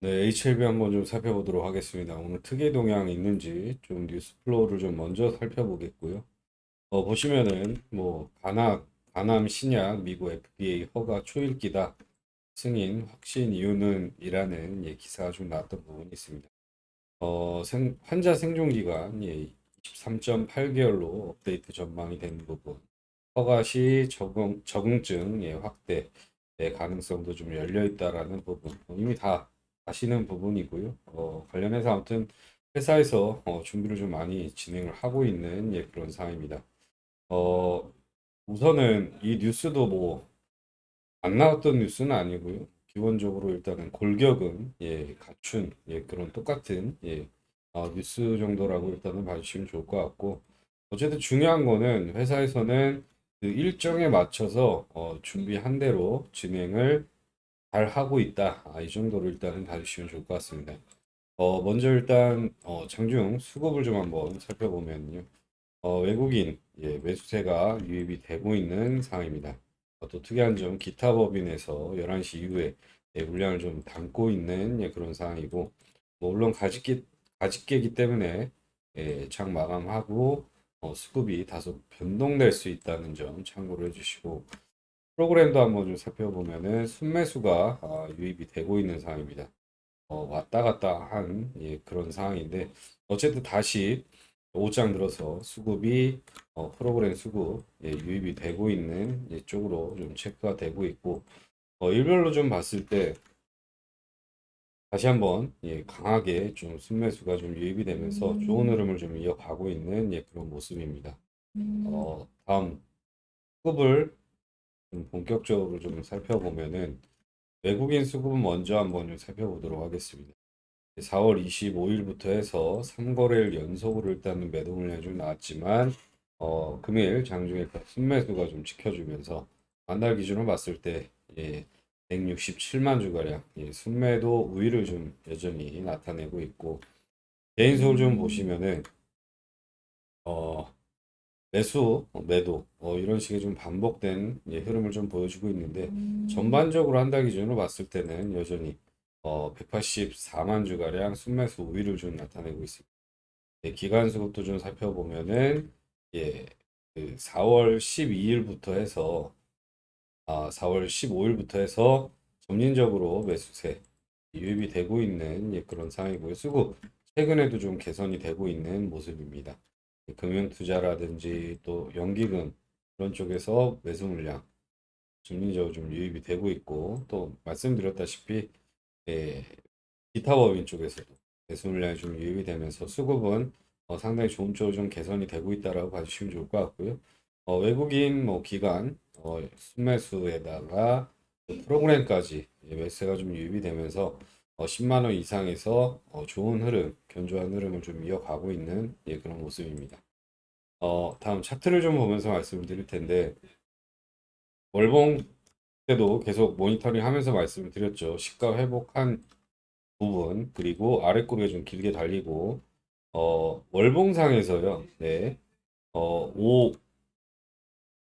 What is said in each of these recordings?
네, HLB 한번 좀 살펴보도록 하겠습니다. 오늘 특이 동향이 있는지 좀 뉴스 플로우를 좀 먼저 살펴보겠고요. 어, 보시면은 뭐 간악, 간암 신약 미국 FDA 허가 초읽기다 승인 확신 이유는 이라는 예, 기사가 좀 나왔던 부분이 있습니다. 어, 생- 환자 생존 기간 예, 23.8개월로 업데이트 전망이 되는 부분. 허가 시 적응, 적응증 예, 확대 의 가능성도 좀 열려 있다라는 부분. 어, 이미 다 아시는 부분이고요. 어, 관련해서 아무튼 회사에서 어, 준비를 좀 많이 진행을 하고 있는 예, 그런 상황입니다. 어, 우선은 이 뉴스도 뭐 안 나왔던 뉴스는 아니고요. 기본적으로 일단은 골격은 예, 갖춘 예, 그런 똑같은 예, 어, 뉴스 정도라고 일단은 봐주시면 좋을 것 같고 어쨌든 중요한 거는 회사에서는 그 일정에 맞춰서 어, 준비한 대로 진행을 잘 하고 있다. 아, 이 정도로 일단은 봐주시면 좋을 것 같습니다. 어, 먼저 일단 어, 장중 수급을 좀 한번 살펴보면요. 어, 외국인 예, 매수세가 유입이 되고 있는 상황입니다. 어, 또 특이한 점 기타 법인에서 11시 이후에 예, 물량을 좀 담고 있는 예, 그런 상황이고 뭐 물론 가직기 가직계이기 때문에 예, 장 마감하고 어, 수급이 다소 변동될 수 있다는 점 참고를 해주시고 프로그램도 한번 좀 살펴보면은 순매수가 아, 유입이 되고 있는 상황입니다. 어, 왔다 갔다 한 예, 그런 상황인데 어쨌든 다시 5장 들어서 수급이 어, 프로그램 수급 예, 유입이 되고 있는 예, 쪽으로 좀 체크가 되고 있고 어, 일별로 좀 봤을 때 다시 한번 예, 강하게 좀 순매수가 좀 유입이 되면서 좋은 흐름을 좀 이어가고 있는 예, 그런 모습입니다. 어, 다음 수급을 좀 본격적으로 좀 살펴보면은 외국인 수급은 먼저 한번 좀 살펴보도록 하겠습니다. 4월 25일부터 해서 3거래일 연속으로 일단은 매도 물량이 좀 나왔지만 어, 금일 장중에 순매수가 좀 지켜주면서 만날 기준으로 봤을 때 예, 167만 주가량 예, 순매도 우위를 좀 여전히 나타내고 있고 개인 수를 좀 보시면은 어, 매수, 어, 매도 어, 이런 식의 좀 반복된 예, 흐름을 좀 보여주고 있는데 전반적으로 한 달 기준으로 봤을 때는 여전히 어, 184만 주가량 순매수 우위를 좀 나타내고 있습니다. 예, 기간 수급도 좀 살펴보면은 예, 그 4월 12일부터 해서 아, 4월 15일부터 해서 점진적으로 매수세 유입이 되고 있는 예, 그런 상황이고요. 수급 최근에도 좀 개선이 되고 있는 모습입니다. 예, 금융투자라든지 또 연기금 그런 쪽에서 매수 물량 점진적으로 좀 유입이 되고 있고 또 말씀드렸다시피 예, 기타 법인 쪽에서도 매수 물량이 좀 유입이 되면서 수급은 어, 상당히 좋은 쪽으로 좀 개선이 되고 있다라고 봐주시면 좋을 것 같고요. 어, 외국인 뭐 기관 어, 순매수에다가 또 프로그램까지 예, 매수가 좀 유입이 되면서 어, 10만 원 이상에서 어, 좋은 흐름, 견조한 흐름을 좀 이어가고 있는 예, 그런 모습입니다. 어, 다음 차트를 좀 보면서 말씀을 드릴 텐데 월봉 때도 계속 모니터링 하면서 말씀을 드렸죠. 시가 회복한 부분 그리고 아랫꼬리가 좀 길게 달리고 어, 월봉상에서요. 네. 어, 5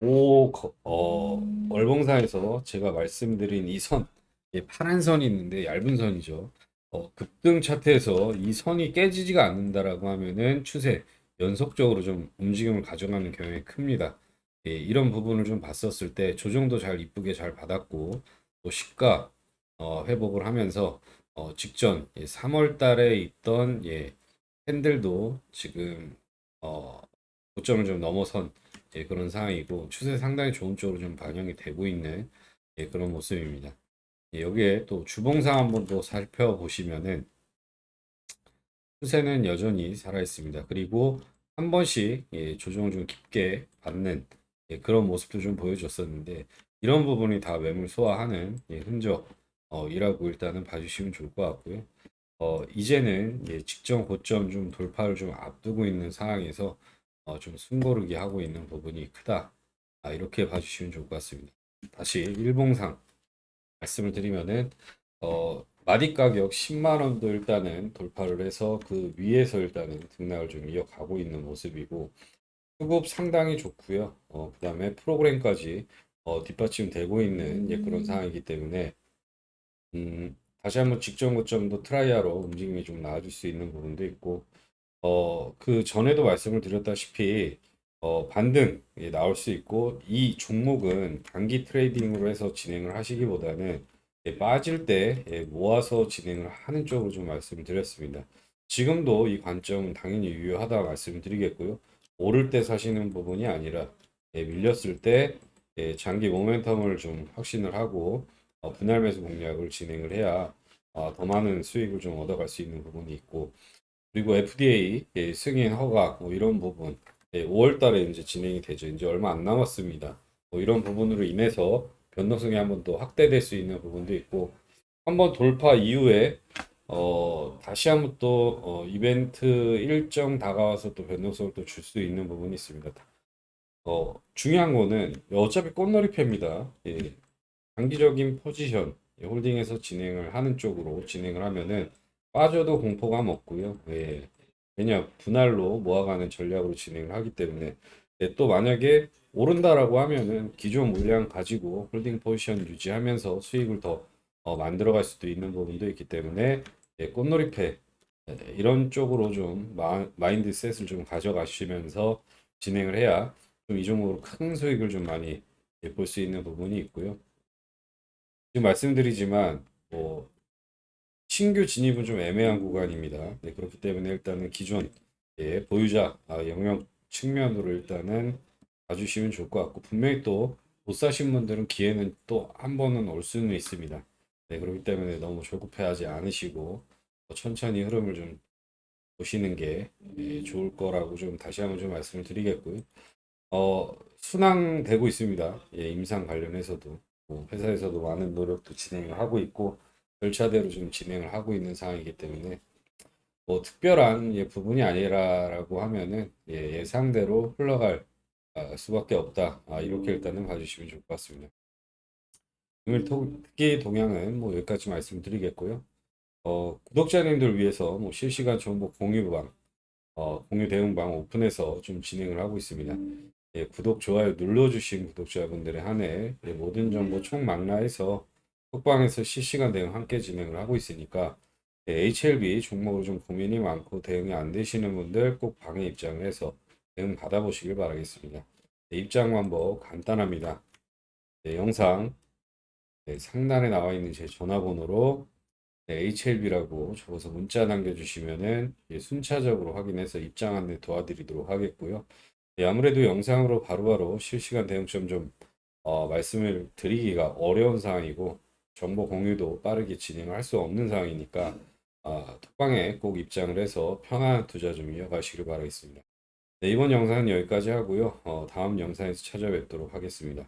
오, 거- 어, 월봉사에서 제가 말씀드린 이 선, 예, 파란 선이 있는데 얇은 선이죠. 어, 급등 차트에서 이 선이 깨지지가 않는다라고 하면은 추세, 연속적으로 좀 움직임을 가져가는 경향이 큽니다. 예, 이런 부분을 좀 봤었을 때 조정도 잘 이쁘게 잘 받았고 또 시가 어, 회복을 하면서 어, 직전 3월 달에 있던 예, 캔들도 지금 어, 고점을 좀 넘어선 예, 그런 상황이고 추세 상당히 좋은 쪽으로 좀 반영이 되고 있는 예, 그런 모습입니다. 예, 여기에 또 주봉상 한번 더 살펴보시면은 추세는 여전히 살아 있습니다. 그리고 한 번씩 예, 조정을 좀 깊게 받는 예, 그런 모습도 좀 보여줬었는데 이런 부분이 다 매물 소화하는 예, 흔적이라고 일단은 봐주시면 좋을 것 같고요. 어, 이제는 예, 직전 고점 좀 돌파를 좀 앞두고 있는 상황에서 어, 좀 숨고르기 하고 있는 부분이 크다. 아, 이렇게 봐주시면 좋을 것 같습니다. 다시 일봉상 말씀을 드리면은 어, 마디 가격 10만 원도 일단은 돌파를 해서 그 위에서 일단은 등락을 좀 이어가고 있는 모습이고 수급 상당히 좋고요. 어, 그다음에 프로그램까지 어, 뒷받침되고 있는 예, 그런 상황이기 때문에 음, 다시 한번 직전 고점도 트라이하러 움직임이 좀 나아질 수 있는 부분도 있고 어, 그 전에도 말씀을 드렸다시피 어, 반등이 나올 수 있고 이 종목은 단기 트레이딩으로 해서 진행을 하시기보다는 예, 빠질 때 예, 모아서 진행을 하는 쪽으로 좀 말씀을 드렸습니다. 지금도 이 관점은 당연히 유효하다 말씀을 드리겠고요. 오를 때 사시는 부분이 아니라 예, 밀렸을 때 예, 장기 모멘텀을 좀 확신을 하고 어, 분할 매수 공략을 진행을 해야 어, 더 많은 수익을 좀 얻어갈 수 있는 부분이 있고 그리고 FDA 예, 승인 허가 뭐 이런 부분 5월 달에 이제 진행이 되죠. 이제 얼마 안 남았습니다. 뭐 이런 부분으로 인해서 변동성이 한 번 더 확대될 수 있는 부분도 있고 한 번 돌파 이후에 어, 다시 한번 또 어, 이벤트 일정 다가와서 또 변동성을 또 줄 수 있는 부분이 있습니다. 어, 중요한 거는 어차피 꽃놀이 패입니다. 예, 장기적인 포지션 예, 홀딩에서 진행을 하는 쪽으로 진행을 하면은 빠져도 공포감 없고요. 예, 왜냐 분할로 모아가는 전략으로 진행을 하기 때문에 예, 또 만약에 오른다라고 하면은 기존 물량 가지고 홀딩 포지션 유지하면서 수익을 더 어, 만들어갈 수도 있는 부분도 있기 때문에 예, 꽃놀이패 예, 이런 쪽으로 좀 마, 마인드셋을 좀 가져가시면서 진행을 해야 좀 이 종목으로 큰 수익을 좀 많이 볼수 있는 부분이 있고요. 지금 말씀드리지만 뭐 신규 진입은 좀 애매한 구간입니다. 네, 그렇기 때문에 일단은 기존 예, 보유자 아, 영역 측면으로 일단은 봐주시면 좋을 것 같고 분명히 또 못 사신 분들은 기회는 또 한 번은 올 수는 있습니다. 네, 그렇기 때문에 너무 조급해하지 않으시고 천천히 흐름을 좀 보시는 게 예, 좋을 거라고 좀 다시 한번 좀 말씀을 드리겠고요. 어, 순항되고 있습니다. 예, 임상 관련해서도 뭐 회사에서도 많은 노력도 진행을 하고 있고 절차대로 좀 진행을 하고 있는 상황이기 때문에 뭐 특별한 예, 부분이 아니라라고 하면은 예, 예상대로 흘러갈 아, 수밖에 없다. 아, 이렇게 일단은 봐주시면 좋을 것 같습니다. 오늘 토- 특히 동향은 뭐 여기까지 말씀드리겠고요. 어, 구독자님들 위해서 뭐 실시간 정보 공유방, 어, 공유 대응방 오픈해서 좀 진행을 하고 있습니다. 예, 구독, 좋아요 눌러주신 구독자분들에 한해 예, 모든 정보 총망라해서 톡방에서 실시간 대응 함께 진행을 하고 있으니까 예, HLB 종목으로 좀 고민이 많고 대응이 안 되시는 분들 꼭 방에 입장을 해서 대응 받아보시길 바라겠습니다. 네, 입장만 뭐 간단합니다. 네, 영상 네, 상단에 나와 있는 제 전화번호로 HLB라고 적어서 문자 남겨주시면은 예, 순차적으로 확인해서 입장 안내 도와드리도록 하겠고요. 예, 아무래도 영상으로 바로바로 실시간 대응점 좀 어, 말씀을 드리기가 어려운 상황이고 정보 공유도 빠르게 진행을 할수 없는 상황이니까 아, 톡방에 꼭 입장을 해서 편안한 투자 좀 이어가시길 바라겠습니다. 네, 이번 영상은 여기까지 하고요. 어, 다음 영상에서 찾아뵙도록 하겠습니다.